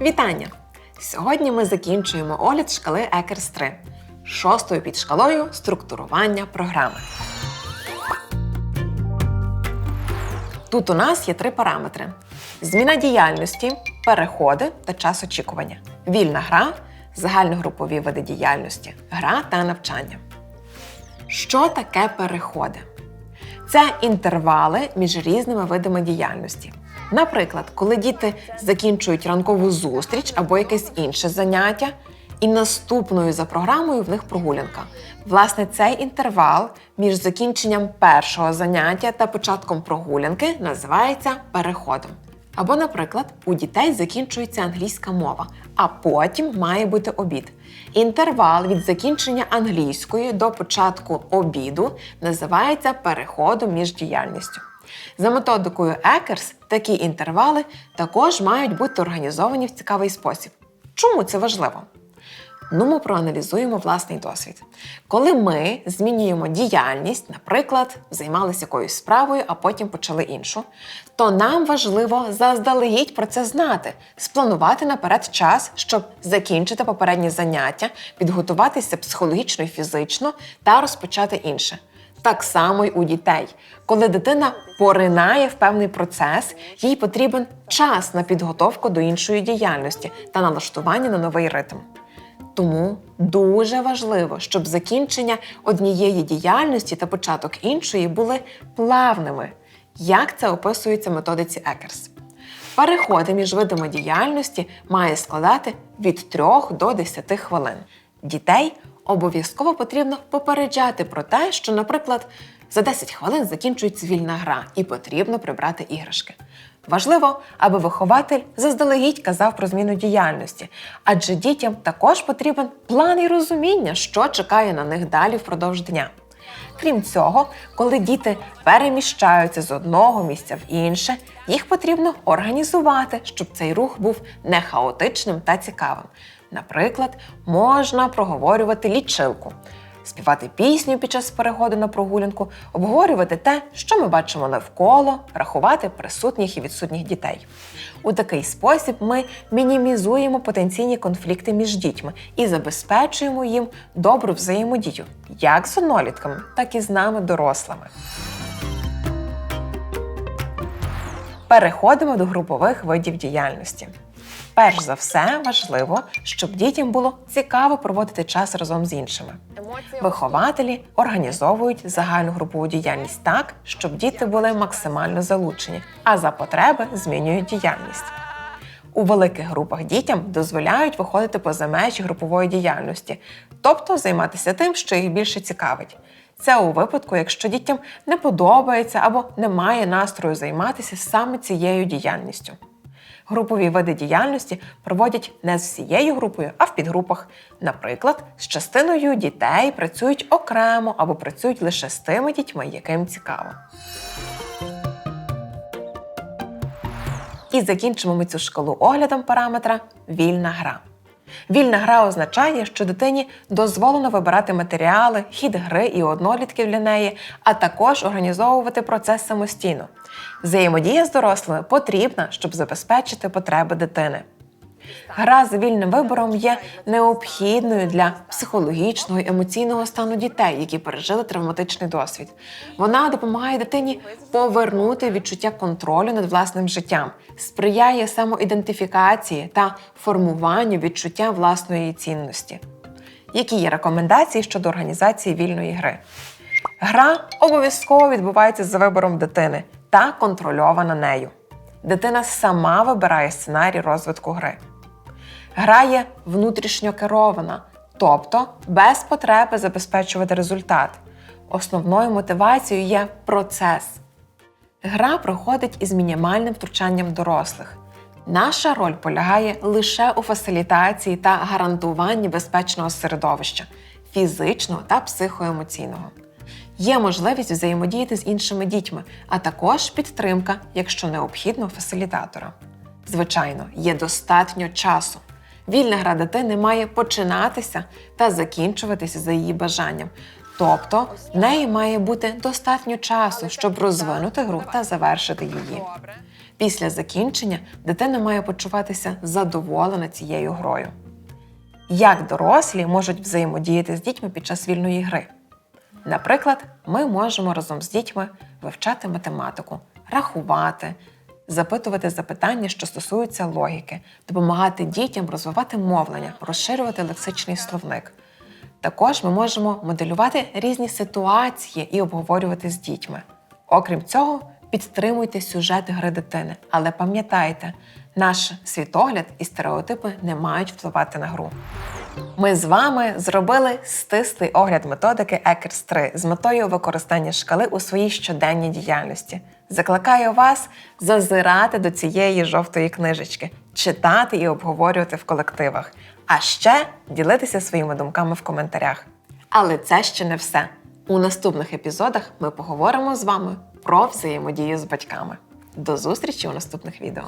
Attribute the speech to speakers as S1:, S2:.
S1: Вітання! Сьогодні ми закінчуємо огляд шкали Екерс 3, шостою підшкалою структурування програми. Тут у нас є три параметри: зміна діяльності, переходи та час очікування, вільна гра, загальногрупові види діяльності, гра та навчання. Що таке переходи? Це інтервали між різними видами діяльності. Наприклад, коли діти закінчують ранкову зустріч або якесь інше заняття, і наступною за програмою в них прогулянка. Власне, цей інтервал між закінченням першого заняття та початком прогулянки називається переходом. Або, наприклад, у дітей закінчується англійська мова, а потім має бути обід. Інтервал від закінчення англійської до початку обіду називається переходом між діяльністю. За методикою Екерс такі інтервали також мають бути організовані в цікавий спосіб. Чому це важливо? Ну, ми проаналізуємо власний досвід. Коли ми змінюємо діяльність, наприклад, займалися якоюсь справою, а потім почали іншу, то нам важливо заздалегідь про це знати, спланувати наперед час, щоб закінчити попереднє заняття, підготуватися психологічно і фізично та розпочати інше. Так само й у дітей. Коли дитина поринає в певний процес, їй потрібен час на підготовку до іншої діяльності та налаштування на новий ритм. Тому дуже важливо, щоб закінчення однієї діяльності та початок іншої були плавними, як це описується в методиці Екерс. Переходи між видами діяльності має складати від 3 до 10 хвилин. Дітей обов'язково потрібно попереджати про те, що, наприклад, за 10 хвилин закінчується вільна гра і потрібно прибрати іграшки. Важливо, аби вихователь заздалегідь казав про зміну діяльності, адже дітям також потрібен план і розуміння, що чекає на них далі впродовж дня. Крім цього, коли діти переміщаються з одного місця в інше, їх потрібно організувати, щоб цей рух був не хаотичним та цікавим. Наприклад, можна проговорювати лічилку, співати пісню під час переходу на прогулянку, обговорювати те, що ми бачимо навколо, рахувати присутніх і відсутніх дітей. У такий спосіб ми мінімізуємо потенційні конфлікти між дітьми і забезпечуємо їм добру взаємодію як з однолітками, так і з нами, дорослими. Переходимо до групових видів діяльності. Перш за все, важливо, щоб дітям було цікаво проводити час разом з іншими. Вихователі організовують загальну групову діяльність так, щоб діти були максимально залучені, а за потреби змінюють діяльність. У великих групах дітям дозволяють виходити поза межі групової діяльності, тобто займатися тим, що їх більше цікавить. Це у випадку, якщо дітям не подобається або немає настрою займатися саме цією діяльністю. Групові види діяльності проводять не з всією групою, а в підгрупах. Наприклад, з частиною дітей працюють окремо або працюють лише з тими дітьми, яким цікаво. І закінчимо ми цю шкалу оглядом параметра вільна гра. Вільна гра означає, що дитині дозволено вибирати матеріали, хід гри і однолітків для неї, а також організовувати процес самостійно. Взаємодія з дорослими потрібна, щоб забезпечити потреби дитини. Гра з вільним вибором є необхідною для психологічного і емоційного стану дітей, які пережили травматичний досвід. Вона допомагає дитині повернути відчуття контролю над власним життям, сприяє самоідентифікації та формуванню відчуття власної цінності. Які є рекомендації щодо організації вільної гри? Гра обов'язково відбувається за вибором дитини та контрольована нею. Дитина сама вибирає сценарій розвитку гри. Гра є внутрішньо керована, тобто без потреби забезпечувати результат. Основною мотивацією є процес. Гра проходить із мінімальним втручанням дорослих. Наша роль полягає лише у фасилітації та гарантуванні безпечного середовища фізичного та психоемоційного. Є можливість взаємодіяти з іншими дітьми, а також підтримка, якщо необхідно, фасилітатора. Звичайно, є достатньо часу. Вільна гра дитини має починатися та закінчуватися за її бажанням. Тобто в неї має бути достатньо часу, щоб розвинути гру та завершити її. Після закінчення дитина має почуватися задоволена цією грою. Як дорослі можуть взаємодіяти з дітьми під час вільної гри? Наприклад, ми можемо разом з дітьми вивчати математику, рахувати, запитувати запитання, що стосуються логіки, допомагати дітям розвивати мовлення, розширювати лексичний словник. Також ми можемо моделювати різні ситуації і обговорювати з дітьми. Окрім цього, підтримуйте сюжет гри дитини, але пам'ятайте, наш світогляд і стереотипи не мають впливати на гру. Ми з вами зробили стислий огляд методики Екерс 3 з метою використання шкали у своїй щоденній діяльності. Закликаю вас зазирати до цієї жовтої книжечки, читати і обговорювати в колективах, а ще ділитися своїми думками в коментарях. Але це ще не все. У наступних епізодах ми поговоримо з вами про взаємодію з батьками. До зустрічі у наступних відео.